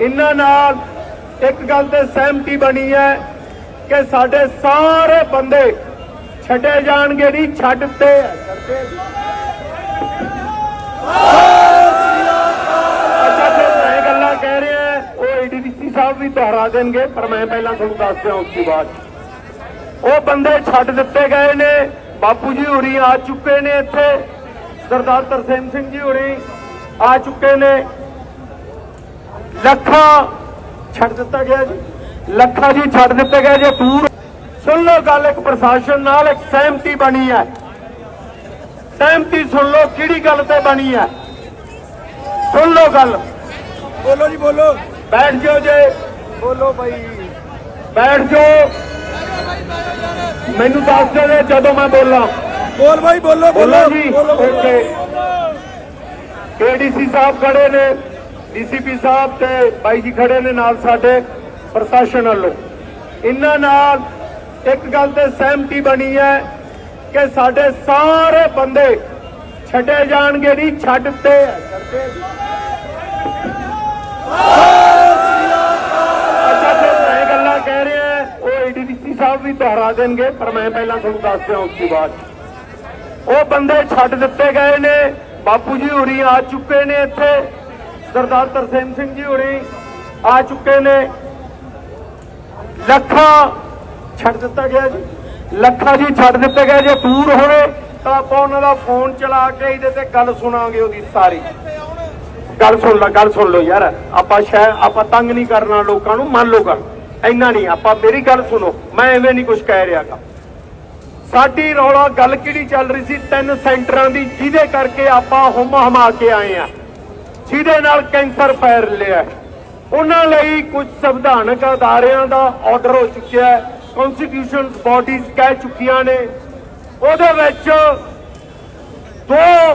ਇਹਨਾਂ ਨਾਲ ਇੱਕ ਗੱਲ ਤੇ ਸਹਿਮਤੀ ਬਣੀ ਹੈ ਕਿ ਸਾਡੇ ਸਾਰੇ ਬੰਦੇ ਛੱਡੇ ਜਾਣਗੇ ਨਹੀਂ, ਛੱਡ ਤੇ ਅੱਛਾ ਫਿਰ ਮੈਂ ਗੱਲਾਂ ਕਹਿ ਰਿਹਾ ਉਹ ਏਡੀਡੀਸੀ ਸਾਹਿਬ ਵੀ ਦੁਹਰਾ ਦੇਣਗੇ, ਪਰ ਮੈਂ ਪਹਿਲਾਂ ਤੁਹਾਨੂੰ ਦੱਸ ਦਿਆਂ ਉਸ ਤੋਂ ਬਾਅਦ। ਉਹ ਬੰਦੇ ਛੱਡ ਦਿੱਤੇ ਗਏ ਨੇ, ਬਾਪੂ ਜੀ ਹੋਰੀ ਆ ਚੁੱਕੇ ਨੇ ਇੱਥੇ। ਸਰਦਾਰ ਤਰਸੇਮ ਸਿੰਘ ਜੀ ਹੋਰੀ ਆ ਚੁੱਕੇ ਨੇ। ਲੱਖਾਂ ਛੱਡ ਦਿੱਤਾ ਗਿਆ ਜੀ। ਲੱਖਾਂ ਜੀ ਛੱਡ ਦਿੱਤੇ ਗਏ ਜੇ ਦੂਰ ਸੁਣ ਲਓ ਗੱਲ ਇੱਕ ਪ੍ਰਸ਼ਾਸਨ ਨਾਲ ਇੱਕ ਸਹਿਮਤੀ ਬਣੀ ਹੈ। ਸਹਿਮਤੀ ਸੁਣ ਲਓ ਕਿਹੜੀ ਗੱਲ ਤੇ ਬਣੀ ਹੈ। ਸੁਣ ਲਓ ਗੱਲ। ਬੋਲੋ ਜੀ ਬੋਲੋ। ਬੈਠ ਜਾਓ ਜੇ। ਬੋਲੋ ਭਾਈ ਬੈਠ ਜਾਓ। ਮੈਨੂੰ ਦੱਸ ਜੇ ਜਦੋਂ ਮੈਂ ਬੋਲਾਂ। ਬੋਲ ਭਾਈ ਬੋਲੋ ਬੋਲੋ। ਜੀ। ਓਕੇ ਏਡੀਸੀ ਸਾਹਿਬ ਖੜੇ ਨੇ। ਡੀਸੀਪੀ ਸਾਹਿਬ ਤੇ ਬਾਈ ਜੀ ਖੜੇ ਨੇ ਨਾਲ ਸਾਡੇ ਪ੍ਰਸ਼ਾਸਨ ਵੱਲੋਂ। ਇਹਨਾਂ ਨਾਲ ਇੱਕ ਗੱਲ ਤੇ ਸਹਿਮਤੀ ਬਣੀ ਹੈ ਕਿ ਸਾਡੇ ਸਾਰੇ ਬੰਦੇ ਛੱਡੇ ਜਾਣਗੇ ਨਹੀਂ, ਛੱਡ ਤੇ ਅੱਛਾ ਫਿਰ ਮੈਂ ਗੱਲਾਂ ਕਹਿ ਰਿਹਾ ਉਹ ਏਡੀਸੀ ਸਾਹਿਬ ਵੀ ਦੁਹਰਾ ਦੇਣਗੇ, ਪਰ ਮੈਂ ਪਹਿਲਾਂ ਤੁਹਾਨੂੰ ਦੱਸ ਦਿਆਂ ਉਸ ਤੋਂ ਬਾਅਦ ਉਹ ਬੰਦੇ ਛੱਡ ਦਿੱਤੇ ਗਏ ਨੇ, ਬਾਪੂ ਜੀ ਹੋਰੀ ਆ ਚੁੱਕੇ ਨੇ ਇੱਥੇ। ਸਰਦਾਰ ਤਰਸੇਮ ਸਿੰਘ ਜੀ ਹੋਰੀ ਆ ਚੁੱਕੇ ਨੇ। ਲੱਖਾਂ ਛੱਡ ਦਿੱਤਾ ਗਿਆ ਜੀ। ਲੱਖਾਂ ਜੀ ਛੱਡ ਦਿੱਤਾ ਗਏ। ਜੇ ਦੂਰ ਹੋਵੇ ਤਾਂ ਆਪਾਂ ਉਹਨਾਂ ਦਾ ਫੋਨ ਚਲਾ ਕੇ ਇਹਦੇ ਤੇ ਗੱਲ ਸੁਣਾਂਗੇ ਉਹਦੀ ਸਾਰੀ। ਗੱਲ ਸੁਣ ਲੈ, ਗੱਲ ਸੁਣ ਲਓ ਯਾਰ। ਆਪਾਂ ਸ਼ਾਇਦ ਆਪਾਂ ਤੰਗ ਨਹੀਂ ਕਰਨਾ ਲੋਕਾਂ ਨੂੰ, ਮੰਨ ਲਓ ਗੱਲ। ਇੰਨਾ ਨਹੀਂ, ਆਪਾਂ ਮੇਰੀ ਗੱਲ ਸੁਣੋ। ਮੈਂ ਐਵੇਂ ਨਹੀਂ ਕੁਝ ਕਹਿ ਰਿਹਾਗਾ ਸਾਡੀ ਰੌਲਾ ਗੱਲ ਕਿਹੜੀ ਚੱਲ ਰਹੀ ਸੀ? ਤਿੰਨ ਸੈਂਟਰਾਂ ਦੀ, ਜਿਹਦੇ ਕਰਕੇ ਆਪਾਂ ਹੁਮ ਹਮਾ ਕੇ ਆਏ ਆ। ਜਿਹਦੇ ਨਾਲ ਕੈਂਸਰ ਫੈਲ ਲਿਆ ਉਹਨਾਂ ਲਈ ਕੁਝ ਸੰਵਿਧਾਨਕ ਅਦਾਰਿਆਂ ਦਾ ਆਰਡਰ ਹੋ ਚੁੱਕਿਆ ਹੈ। ਕਨਸਟੀਟਿਊਸ਼ਨਸ ਬਾਡੀਜ਼ ਕਹਿ ਚੁੱਕੀਆਂ ਨੇ। ਉਹਦੇ ਵਿੱਚ ਦੋ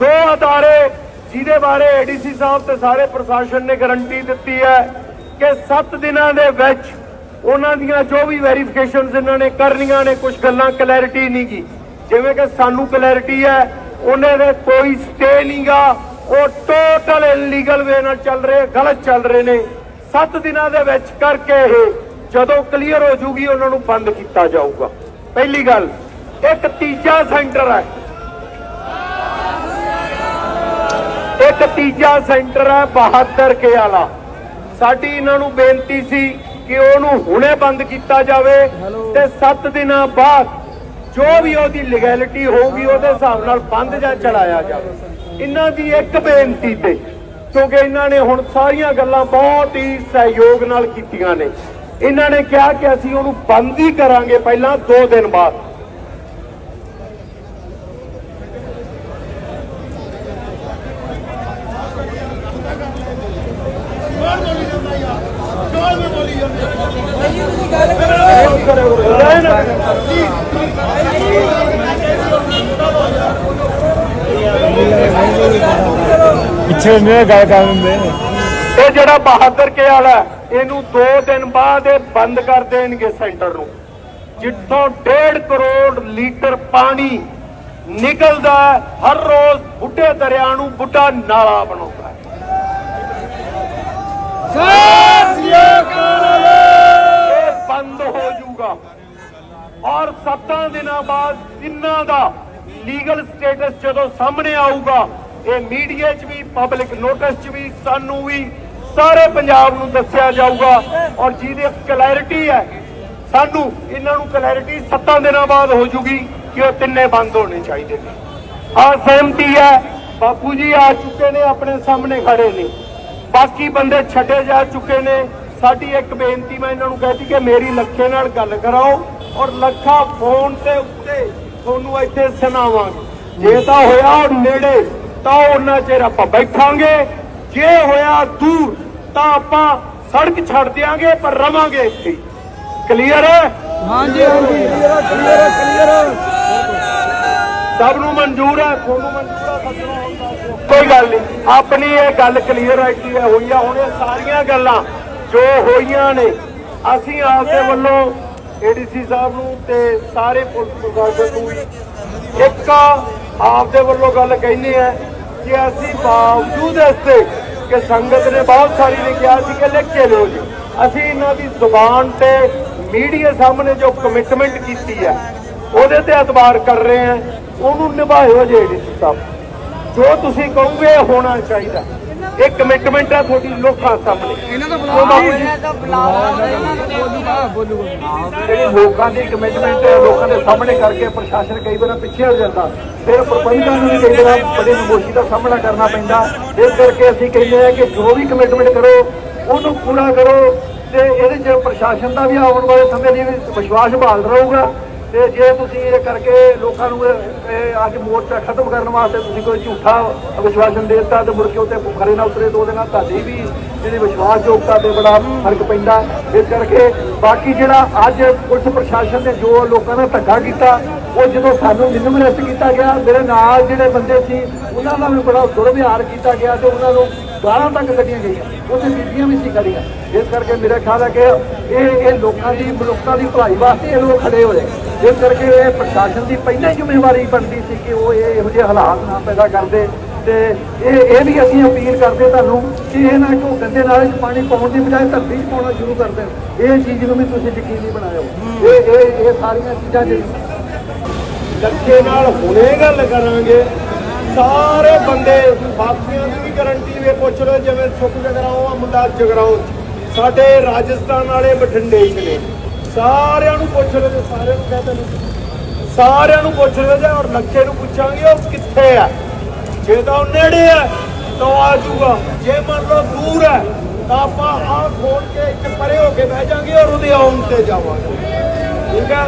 ਦੋ ਅਦਾਰੇ ਜਿਹਦੇ ਬਾਰੇ ਏਡੀਸੀ ਸਾਹਿਬ ਤੇ ਸਾਰੇ ਪ੍ਰਸ਼ਾਸਨ ਨੇ ਗਾਰੰਟੀ ਦਿੱਤੀ ਹੈ ਕਿ 7 ਦਿਨਾਂ ਦੇ ਵਿੱਚ ਉਹਨਾਂ ਦੀਆਂ ਜੋ ਵੀ ਵੈਰੀਫਿਕੇਸ਼ਨਸ ਇਹਨਾਂ ਨੇ ਕਰਨੀਆਂ ਨੇ, ਕੁਝ ਗੱਲਾਂ ਕਲੈਰਿਟੀ ਨਹੀਂ ਗੀ। ਜਿਵੇਂ ਕਿ ਸਾਨੂੰ ਕਲੈਰਿਟੀ ਹੈ, ਉਹਨੇ ਦੇ ਕੋਈ ਸਟੇ ਨਹੀਂਗਾ ਉਹ ਟੋਟਲ ਇਲੀਗਲ ਵੇ ਨਾਲ ਚੱਲ ਰਹੇ ਗਲਤ ਚੱਲ ਰਹੇ ਨੇ। 7 ਦਿਨਾਂ ਦੇ ਵਿੱਚ ਕਰਕੇ ਇਹ ਜਦੋਂ ਕਲੀਅਰ ਹੋ ਜੂਗੀ ਉਹਨਾਂ ਨੂੰ ਬੰਦ ਕੀਤਾ ਜਾਊਗਾ। ਪਹਿਲੀ ਗੱਲ ਇੱਕ ਤੀਜਾ ਸੈਂਟਰ ਹੈ। ਇੱਕ ਤੀਜਾ ਸੈਂਟਰ ਹੈ ਬਹਾਦਰ ਕੇ ਵਾਲਾ ਸਾਡੀ ਇਹਨਾਂ ਨੂੰ ਬੇਨਤੀ ਸੀ ਕਿ ਉਹਨੂੰ ਹੁਣੇ ਬੰਦ ਕੀਤਾ ਜਾਵੇ ਤੇ 7 ਦਿਨਾਂ ਬਾਅਦ ਜੋ ਵੀ ਉਹਦੀ ਲੀਗੈਲਿਟੀ ਹੋਊਗੀ ਉਹਦੇ ਹਿਸਾਬ ਨਾਲ ਬੰਦ ਜਾਂ ਚਲਾਇਆ ਜਾਵੇ। ਇਹਨਾਂ ਦੀ ਇੱਕ ਬੇਨਤੀ ਤੇ, ਕਿਉਂਕਿ ਇਹਨਾਂ ਨੇ ਹੁਣ ਸਾਰੀਆਂ ਗੱਲਾਂ ਬਹੁਤ ਹੀ ਸਹਿਯੋਗ ਨਾਲ ਕੀਤੀਆਂ ਨੇ। ਇਹਨਾਂ ਨੇ ਕਿਹਾ ਕਿ ਅਸੀਂ ਉਹਨੂੰ ਬੰਦ ਹੀ ਕਰਾਂਗੇ ਪਹਿਲਾਂ 2 ਦਿਨ ਬਾਅਦ। ਪਿੱਛੇ ਨੇ ਗੱਲ ਕਰ ਦਿੰਦੇ। ਇਹ ਜਿਹੜਾ ਬਹਾਦਰ ਕੇ ਵਾਲਾ ਇਹਨੂੰ 2 ਦਿਨ ਬਾਅਦ ਇਹ ਬੰਦ ਕਰ ਦੇਣਗੇ ਸੈਂਟਰ ਨੂੰ। ਜਿੱਥੋਂ 1.5 ਕਰੋੜ ਲੀਟਰ ਪਾਣੀ ਨਿਕਲਦਾ ਹੈ, ਹਰ ਰੋਜ਼ ਬੁੱਢੇ ਦਰਿਆ ਨੂੰ ਬੁੱਢਾ ਨਾਲਾ ਬਣਾਉਂਦਾ ਹੈ। ਇਹ ਬੰਦ ਹੋ ਜਾਊਗਾ। ਔਰ 7 ਦਿਨਾਂ ਬਾਅਦ ਤਿੰਨਾਂ ਦਾ ਲੀਗਲ ਸਟੇਟਸ ਜਦੋਂ ਸਾਹਮਣੇ ਆਊਗਾ ਇਹ ਮੀਡੀਆ 'ਚ ਵੀ ਪਬਲਿਕ ਨੋਟਿਸ 'ਚ ਵੀ, ਸਾਨੂੰ ਵੀ ਸਾਰੇ ਪੰਜਾਬ ਨੂੰ ਦੱਸਿਆ ਜਾਊਗਾ ਔਰ ਜਿਹਦੀ ਕਲੈਰਿਟੀ ਹੈ, ਸਾਨੂੰ ਇਹਨਾਂ ਨੂੰ ਕਲੈਰਿਟੀ 7 ਦਿਨਾਂ ਬਾਅਦ ਹੋ ਜੂਗੀ ਕਿ ਉਹ ਤਿੰਨੇ ਬੰਦ ਹੋਣੇ ਚਾਹੀਦੇ ਨੇ। ਆ ਸਹਿਮਤੀ ਹੈ, ਬਾਪੂ ਜੀ ਆ ਚੁੱਕੇ ਨੇ, ਆਪਣੇ ਸਾਹਮਣੇ ਖੜੇ ਨੇ। ਬਾਕੀ ਬੰਦੇ ਛੱਡੇ ਜਾ ਚੁੱਕੇ ਨੇ। ਸਾਡੀ ਇੱਕ ਬੇਨਤੀ, ਮੈਂ ਇਹਨਾਂ ਨੂੰ ਕਹਿਤੀ ਕਿ ਮੇਰੀ ਲੱਖੇ ਨਾਲ ਗੱਲ ਕਰਾਓ ਔਰ ਲੱਖਾ ਫੋਨ ਤੇ ਉੱਤੇ ਤੁਹਾਨੂੰ ਇੱਥੇ ਸੁਣਾਵਾਂਗੇ। ਜੇ ਤਾਂ ਹੋਇਆ ਨੇੜੇ ਤਾਂ ਉਹਨਾਂ ਚਿਰ ਆਪਾਂ ਬੈਠਾਂਗੇ। ਜੇ ਹੋਇਆ ਦੂਰ ਤਾਂ ਆਪਾਂ ਸੜਕ ਛੱਡ ਦਿਆਂਗੇ ਪਰ ਰਵਾਂਗੇ ਇੱਥੇ। ਕਲੀਅਰ ਹੈ ਹਾਂਜੀ ਹਾਂਜੀ। ਕਲੀਅਰ ਕਲੀਅਰ ਕਲੀਅਰ ਸਭ ਨੂੰ ਮਨਜ਼ੂਰ ਹੈ? ਤੁਹਾਨੂੰ ਮਨਜ਼ੂਰ ਹੈ ਸੱਜਣੋ ਕੋਈ ਗੱਲ ਨਹੀਂ। ਆਪਣੀ ਇਹ ਗੱਲ ਕਲੀਅਰ ਹੈ ਕਿ ਹੋਈ ਆ ਹੁਣ ਇਹ ਸਾਰੀਆਂ ਗੱਲਾਂ ਜੋ ਹੋਈਆਂ ਨੇ। ਅਸੀਂ ਆਪਦੇ ਵੱਲੋਂ ਏਡੀਸੀ ਸਾਹਿਬ ਨੂੰ ਤੇ ਸਾਰੇ ਪੁਲਿਸ ਪ੍ਰਸ਼ਾਸਨ ਨੂੰ ਇੱਕ ਆਪਦੇ ਵੱਲੋਂ ਗੱਲ ਕਹਿੰਦੇ ਆ ਕਿ ਬਾਵਜੂਦ ਇਸ ਦੇ ਕਿ ਸੰਗਤ ਨੇ ਬਹੁਤ ਸਾਰੀ ਨੇ ਕਿਹਾ ਸੀ ਕਿ ਲਿਖ ਕੇ ਲਿਓ ਜੀ। ਅਸੀਂ ਇਹਨਾਂ ਦੀ ਜ਼ੁਬਾਨ ਤੇ ਮੀਡੀਆ ਸਾਹਮਣੇ ਜੋ ਕਮਿਟਮੈਂਟ ਕੀਤੀ ਹੈ, ਉਹਦੇ ਤੇ ਇਤਬਾਰ ਕਰ ਰਹੇ ਹਾਂ। ਉਹਨੂੰ ਨਿਭਾਇਓ ਜੀ ਡੀਸੀ ਸਾਹਿਬ ਜੋ ਤੁਸੀਂ ਕਹੋਗੇ ਹੋਣਾ ਚਾਹੀਦਾ। ਇਹ ਕਮਿਟਮੈਂਟ ਹੈ ਤੁਹਾਡੀ ਲੋਕਾਂ ਸਾਹਮਣੇ। ਇਹਨਾਂ ਦਾ ਜਿਹੜੀ ਲੋਕਾਂ ਦੀ ਕਮਿਟਮੈਂਟ ਲੋਕਾਂ ਦੇ ਸਾਹਮਣੇ ਕਰਕੇ ਪ੍ਰਸ਼ਾਸਨ ਕਈ ਵਾਰ ਪਿੱਛੇ ਹੋ ਜਾਂਦਾ। ਫਿਰ ਪ੍ਰਬੰਧਕਾਂ ਨੂੰ ਵੀ ਕਈ ਵਾਰ ਬੜੀ ਨਮੋਸ਼ੀ ਦਾ ਸਾਹਮਣਾ ਕਰਨਾ ਪੈਂਦਾ। ਇਸ ਕਰਕੇ ਅਸੀਂ ਕਹਿੰਦੇ ਆ ਕਿ ਜੋ ਵੀ ਕਮਿਟਮੈਂਟ ਕਰੋ ਉਹਨੂੰ ਪੂਰਾ ਕਰੋ ਤੇ ਇਹਦੇ 'ਚ ਪ੍ਰਸ਼ਾਸਨ ਦਾ ਵੀ ਆਉਣ ਵਾਲੇ ਸਮੇਂ ਲਈ ਵਿਸ਼ਵਾਸ ਬਹਾਲ ਰਹੂਗਾ। ਤੇ ਜੇ ਤੁਸੀਂ ਇਹ ਕਰਕੇ ਲੋਕਾਂ ਨੂੰ ਅੱਜ ਮੋਰਚਾ ਖਤਮ ਕਰਨ ਵਾਸਤੇ ਤੁਸੀਂ ਕੋਈ ਝੂਠਾ ਵਿਸ਼ਵਾਸਨ ਦੇ ਦਿੱਤਾ ਤੇ ਮੁੜ ਕੇ ਉੱਤੇ ਖਰੇ ਨਾ ਉਤਰੇ ਦੋ ਦਿਨਾਂ, ਤੁਹਾਡੀ ਵੀ ਜਿਹੜੀ ਵਿਸ਼ਵਾਸਯੋਗਤਾ ਤੇ ਬੜਾ ਫ਼ਰਕ ਪੈਂਦਾ। ਇਸ ਕਰਕੇ ਬਾਕੀ ਜਿਹੜਾ ਅੱਜ ਪੁਲਿਸ ਪ੍ਰਸ਼ਾਸਨ ਨੇ ਜੋ ਲੋਕਾਂ ਦਾ ਧੱਕਾ ਕੀਤਾ, ਉਹ ਜਦੋਂ ਸਾਨੂੰ ਮੈਨੂੰ ਅਰੈਸਟ ਕੀਤਾ ਗਿਆ, ਮੇਰੇ ਨਾਲ ਜਿਹੜੇ ਬੰਦੇ ਸੀ, ਉਹਨਾਂ ਦਾ ਵੀ ਬੜਾ ਦੁਰਵਿਹਾਰ ਕੀਤਾ ਗਿਆ ਤੇ ਉਹਨਾਂ ਨੂੰ ਗਾਲਾਂ ਤੱਕ ਕੱਢੀਆਂ ਗਈਆਂ। ਉੱਥੇ ਬੀਬੀਆਂ ਵੀ ਸੀ ਖੜੀਆਂ। ਇਸ ਕਰਕੇ ਮੇਰਾ ਖਿਆਲ ਹੈ ਕਿ ਇਹ ਇਹ ਲੋਕਾਂ ਦੀ ਮਨੁੱਖਤਾ ਦੀ ਭਲਾਈ ਵਾਸਤੇ ਇਹ ਲੋਕ ਖੜੇ ਹੋਏ। ਇਸ ਕਰਕੇ ਇਹ ਪ੍ਰਸ਼ਾਸਨ ਦੀ ਪਹਿਲਾਂ ਹੀ ਜ਼ਿੰਮੇਵਾਰੀ ਬਣਦੀ ਸੀ ਕਿ ਉਹ ਇਹ ਇਹੋ ਜਿਹੇ ਹਾਲਾਤ ਨਾ ਪੈਦਾ ਕਰਦੇ ਤੇ ਇਹ ਇਹ ਵੀ ਅਸੀਂ ਅਪੀਲ ਕਰਦੇ ਤੁਹਾਨੂੰ ਕਿ ਇਹ ਨਾ ਕੋ ਗੰਦੇ ਨਾਲੇ 'ਚ ਪਾਣੀ ਪਾਉਣ ਦੀ ਬਜਾਏ ਧਰਤੀ 'ਚ ਪਾਉਣਾ ਸ਼ੁਰੂ ਕਰ ਦੇਣ। ਇਹ ਚੀਜ਼ ਨੂੰ ਵੀ ਤੁਸੀਂ ਯਕੀਨੀ ਬਣਾਇਓ ਇਹ ਇਹ ਇਹ ਸਾਰੀਆਂ ਚੀਜ਼ਾਂ ਜਿਹੜੀਆਂ ਲੱਖੇ ਨਾਲ ਹੁਣੇ ਗੱਲ ਕਰਾਂਗੇ। ਸਾਰੇ ਬੰਦੇ ਬਾਕੀਆਂ ਦੀ ਵੀ ਗਾਰੰਟੀ ਵੀ ਪੁੱਛ ਲਓ ਜਿਵੇਂ ਸੁੱਖ ਜਗਰਾਉਂ ਆ ਮੁੰਡਾ ਜਗਰਾਉਂ ਸਾਡੇ ਰਾਜਸਥਾਨ ਵਾਲੇ ਬਠਿੰਡੇ 'ਚ ਨੇ। ਸਾਰਿਆਂ ਨੂੰ ਪੁੱਛ ਲਓ ਤੇ ਸਾਰਿਆਂ ਨੂੰ ਕਹਿੰਦੇ ਨੇ ਸਾਰਿਆਂ ਨੂੰ ਪੁੱਛ ਰਹੇ ਜੇ ਔਰ ਲੱਖੇ ਨੂੰ ਪੁੱਛਾਂਗੇ, ਉਹ ਕਿੱਥੇ ਆ? ਜੇ ਤਾਂ ਉਹ ਨੇੜੇ ਆ, ਤਾਂ ਉਹ ਆ ਜੂਗਾ ਜੇ ਮੰਨ ਲਓ ਦੂਰ ਹੈ ਤਾਂ ਆਪਾਂ ਆਹ ਖੋਲ ਕੇ ਇੱਕ ਪਰੇ ਹੋ ਕੇ ਬਹਿ ਜਾਾਂਗੇ ਔਰ ਉਹਦੇ ਆਉਣ ਤੇ ਜਾਵਾਂਗੇ। ਠੀਕ ਹੈ